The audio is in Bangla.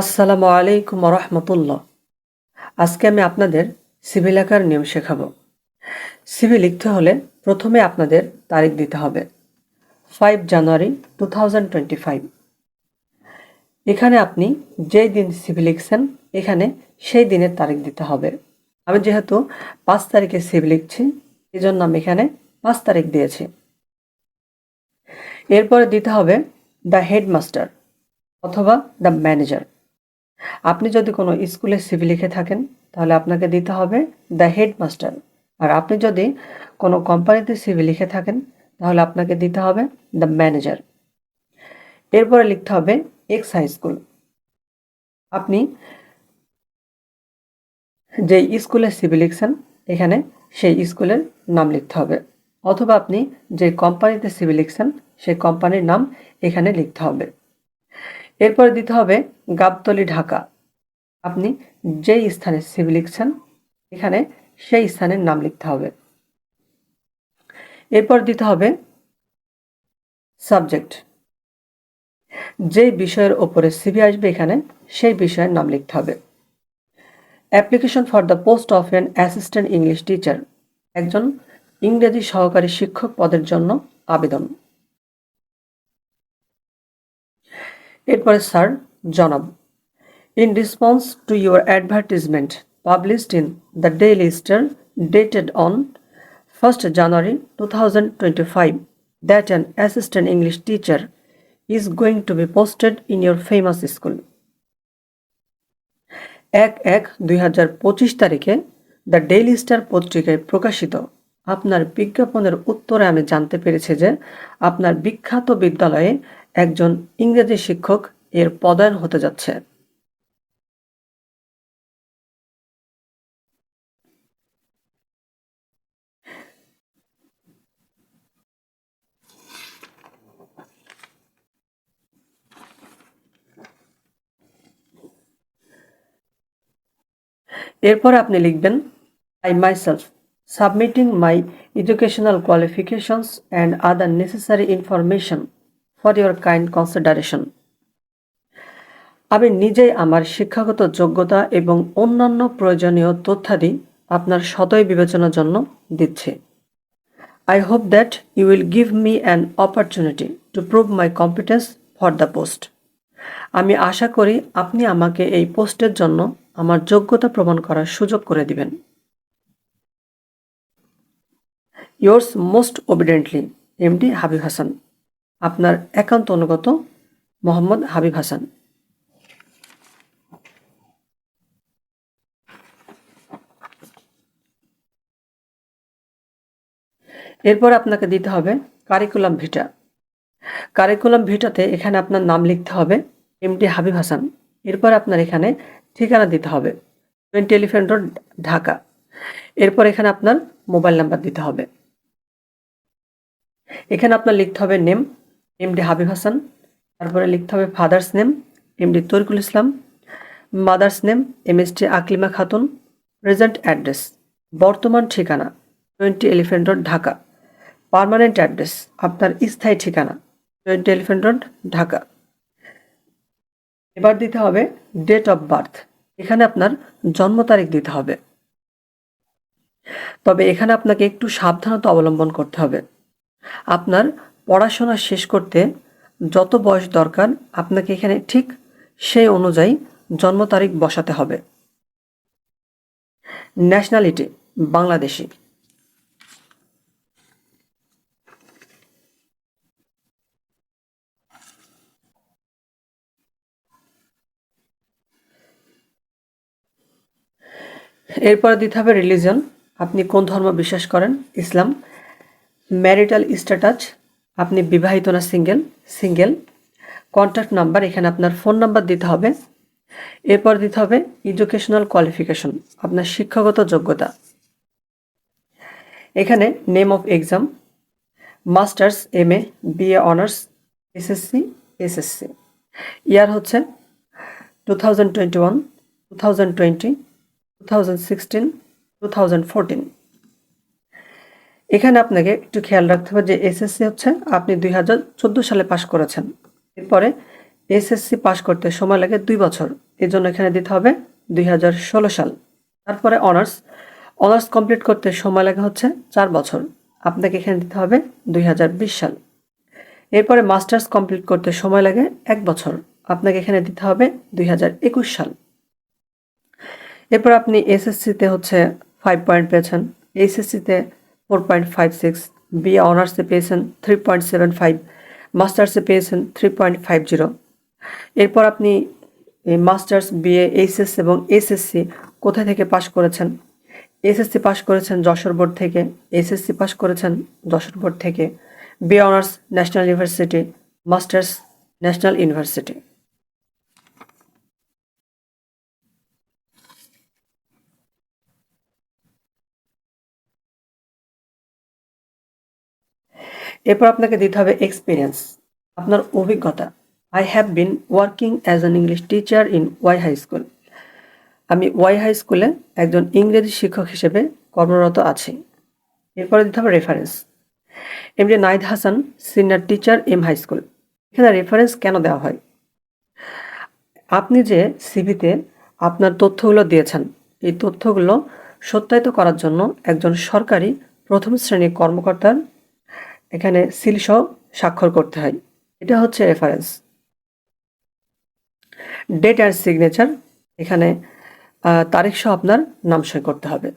আসসালামু আলাইকুম রহমতুল্লাহ। আজকে আমি আপনাদের সিভি লেখার নিয়ম শেখাবো। সিভি লিখতে হলে প্রথমে আপনাদের তারিখ দিতে হবে। Five January two thousand twenty five. এখানে আপনি যেই দিন সিভি লিখছেন, এখানে সেই দিনের তারিখ দিতে হবে। আমি যেহেতু পাঁচ তারিখে সিভি লিখছি এই জন্য আমি এখানে পাঁচ তারিখ দিয়েছি। এরপরে দিতে হবে দ্য হেডমাস্টার অথবা দ্য ম্যানেজার। আপনি যদি কোনো স্কুলে সিভি লিখে থাকেন, তাহলে আপনাকে দিতে হবে দ্য হেডমাস্টার। আর আপনি যদি কোনো কোম্পানিতে সিভি লিখে থাকেন, তাহলে আপনাকে দিতে হবে দ্য ম্যানেজার। এরপরে লিখতে হবে এক্স হাই স্কুল। আপনি যে স্কুলে সিভি লিখছেন, এখানে সেই স্কুলের নাম লিখতে হবে। অথবা আপনি যে কোম্পানিতে সিভি লিখছেন, সেই কোম্পানির নাম এখানে লিখতে হবে। এরপরে দিতে হবে গাবতলি ঢাকা। আপনি যেই স্থানে সিভি লিখছেন, এখানে সেই স্থানের নাম লিখতে হবে। এরপর দিতে হবে সাবজেক্ট। যেই বিষয়ের ওপরে সিভি আসবে এখানে, সেই বিষয়ের নাম লিখতে হবে। Application for the post of an assistant English teacher. একজন ইংরেজি সহকারী শিক্ষক পদের জন্য আবেদন। এরপরে, স্যার, জনাব। In response to your advertisement published in the Daily Star dated on first January two thousand twenty five that an assistant English teacher is going to be posted in your famous school এক এক দুই হাজার পঁচিশ তারিখে দ্য ডেইলি স্টার পত্রিকায় প্রকাশিত আপনার বিজ্ঞাপনের উত্তরে আমি জানতে পেরেছি যে আপনার বিখ্যাত বিদ্যালয়ে একজন ইংরেজি শিক্ষক এর পদায়ন হতে যাচ্ছে। এরপর আপনি লিখবেন I myself submitting my educational qualifications and other necessary information for your kind consideration আমি নিজেই আমার শিক্ষাগত যোগ্যতা এবং অন্যান্য প্রয়োজনীয় তথ্যাদি আপনার সদয় বিবেচনার জন্য দিচ্ছি। I hope that you will give me an opportunity to prove my competence for the post আমি আশা করি আপনি আমাকে এই পোস্টের জন্য আমার যোগ্যতা প্রমাণ করার সুযোগ করে দিবেন। Yours most obediently MD Habib Hasan. আপনার একান্ত অনুগত মোহাম্মদ হাবিব হাসান। এরপর আপনাকে দিতে হবে কারিকুলাম ভিটা। কারিকুলাম ভিটাতে এখানে আপনার নাম লিখতে হবে এমডি হাবিব হাসান। এরপর আপনার এখানে ঠিকানা দিতে হবে টোয়েন্টি এলিফেন্ট রোড ঢাকা। এরপর এখানে আপনার মোবাইল নাম্বার দিতে হবে। এখানে আপনার লিখতে হবে নেম এমডি হাবিব হাসান তারপরে লিখতে হবে father's name MD Tarikul Islam mother's name M S T Aklima Khatun present address বর্তমান ঠিকানা twenty elephant road Dhaka permanent address আপনার স্থায়ী ঠিকানা টোয়েন্টি এলিফেন্ট রোড ঢাকা এবার দিতে হবে ডেট অফ বার্থ এখানে আপনার জন্ম তারিখ দিতে হবে। তবে এখানে আপনাকে একটু সাবধানতা অবলম্বন করতে হবে। আপনার পড়াশোনা শেষ করতে যত বয়স দরকার আপনাকে এখানে ঠিক সেই অনুযায়ী জন্ম তারিখ বসাতে হবে। ন্যাশনালিটি, বাংলাদেশি। এরপরে দিতে হবে রিলিজন আপনি কোন ধর্ম বিশ্বাস করেন? ইসলাম। ম্যারিটাল স্ট্যাটাস আপনি বিবাহিত না সিঙ্গেল সিঙ্গেল। কন্ট্যাক্ট নাম্বার এখানে আপনার ফোন নাম্বার দিতে হবে। এরপর দিতে হবে এডুকেশনাল কোয়ালিফিকেশন আপনার শিক্ষাগত যোগ্যতা। এখানে name of exam masters M A BA honours SSC SSC year হচ্ছে two thousand twenty one two thousand twenty two thousand sixteen two thousand fourteen এখানে আপনাকে একটু খেয়াল রাখতে হবে যে এসএসসি হচ্ছে, আপনি দুই হাজার চোদ্দ সালে পাশ করেছেন। এরপরে এসএসসি পাশ করতে সময় লাগে দুই বছর। এই জন্য এখানে দিতে হবে দুই হাজার ষোলো সাল। তারপরে অনার্স। অনার্স কমপ্লিট করতে সময় লাগে হচ্ছে চার বছর। আপনাকে এখানে দিতে হবে দুই হাজার বিশ সাল। এরপরে মাস্টার্স কমপ্লিট করতে সময় লাগে এক বছর। আপনাকে এখানে দিতে হবে দুই হাজার একুশ সাল। এরপর আপনি এসএসসিতে হচ্ছে ফাইভ পয়েন্ট পেয়েছেন। এইচএসসিতে four point five six BA অনার্সে পেয়েছেন থ্রি পয়েন্ট সেভেন ফাইভ মাস্টার্সে পেয়েছেন থ্রি পয়েন্ট ফাইভ জিরো এরপর আপনি মাস্টার্স বিএ এইচএস এবং এসএসসি কোথা থেকে পাশ করেছেন? এসএসসি পাশ করেছেন যশোর বোর্ড থেকে এসএসসি পাশ করেছেন যশোর বোর্ড থেকে। BA honours national university masters national university এরপর আপনাকে দিতে হবে এক্সপিরিয়েন্স আপনার অভিজ্ঞতা। I have been working as an English teacher in Y high school আমি ওয়াই হাই স্কুলে একজন ইংরেজি শিক্ষক হিসেবে কর্মরত আছি। এরপরে দিতে হবে reference M MD Naid Hasan senior teacher M high school এখানে রেফারেন্স কেন দেওয়া হয়? আপনি যে সিভিতে আপনার তথ্যগুলো দিয়েছেন, এই তথ্যগুলো সত্যায়িত করার জন্য একজন সরকারি প্রথম শ্রেণির কর্মকর্তার এখানে সিল সহ স্বাক্ষর করতে হয়। এটা হচ্ছে রেফারেন্স ডেট অ্যান্ড সিগনেচার এখানে তারিখ সহ আপনার নাম সই করতে হবে।